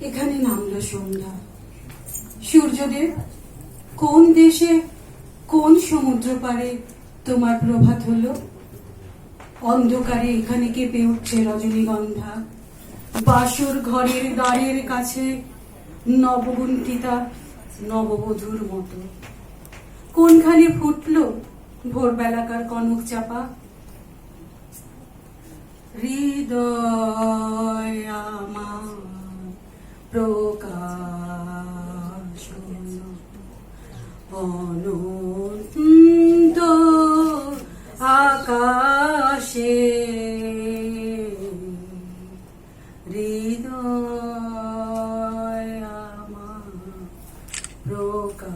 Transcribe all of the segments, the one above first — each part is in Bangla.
এখানে নামলো সন্ধ্যা। সূর্যদেব, কোন দেশে কোন সমুদ্র পারে তোমার প্রভাত হলো? অন্ধকারে এখানে কেঁপে উঠছে রজনীগন্ধা। বাসর ঘরের দ্বারের কাছে নবগুন্থিতা নববধূর মতো। কোনখানে ফুটলো ভোরবেলাকার কনক চাপা হৃদয় অনন্ত আকাশে হৃদয় প্রকাশ।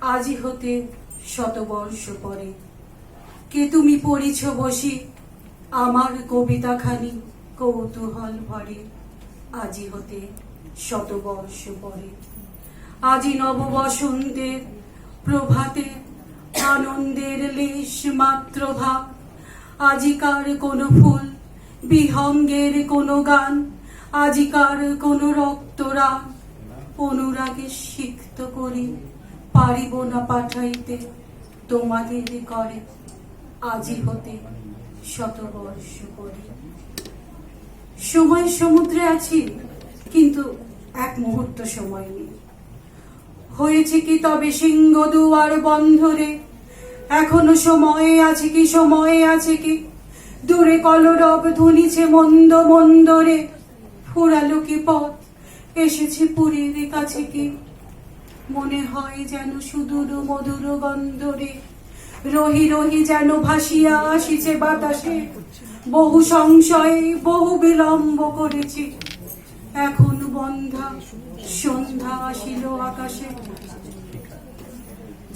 আজি হতে শতবর্ষ পরে কে তুমি পড়িছ বসি? আমার কবিতা খানি কৌতূহল ভরে। আজি হতে শতবর্ষ পরে। আজি নব বসন্তের প্রভাতে আনন্দের লেশ মাত্র ভাব। আজিকার কোন ফুল, বিহঙ্গের কোন গান, আজিকার কোন রক্তরা অনুরাগে সিক্ত করি পারিব না পাঠাইতে, তোমাদের করে আজি হতে শতবর্ষ পরে। সময় সমুদ্রে আছি, কিন্তু এক মুহূর্ত সময় নেই। হয়েছে কি তবে সিংহ দুয়ার বন্ধরে এখনও সময়ে আছে কি, সময়ে আছে কি? দূরে কলরব ধুনিছে মন্দ মন্দরে। ফুরালো কি পথ? এসেছে পুরীর কাছে কি? মনে হয় যেন সুদূর মধুর গন্ধরে। রহি রহি যেন ভাসিয়া আসিছে বাতাসে। বহু সংশয়ে, বহু বিলম্ব করেছি। এখন বন্ধা, সন্ধ্যা আসিল আকাশে।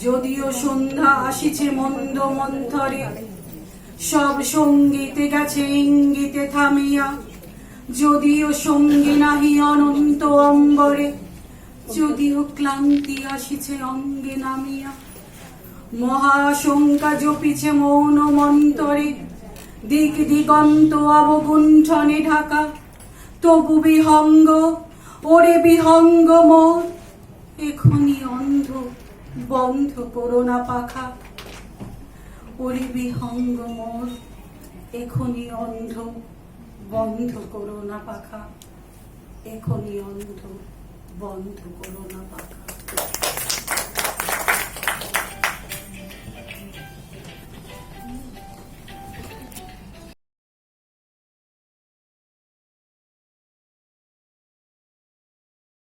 যদিও সন্ধ্যা আসিছে মন্দ মন্থরে, সব সঙ্গীতে গেছে ইঙ্গিতে থামিয়া। যদিও সঙ্গী নাহি অনন্ত অম্বরে যদিও ক্লান্তি আসিছে অঙ্গে নামিয়া। মহাশঙ্কা জপিছে মৌন মন্তরে দিক দিগন্ত অবগুণ্ঠনে ঢাকা। তবু বিহঙ্গ, ওরে বিহঙ্গ মোর। এখনি অন্ধ, বন্ধ করোনা পাখা। ওরে বিহঙ্গ মোর এখনি অন্ধ, বন্ধ করোনা পাখা। এখনি অন্ধ, বন্ধ করোনা পাখা।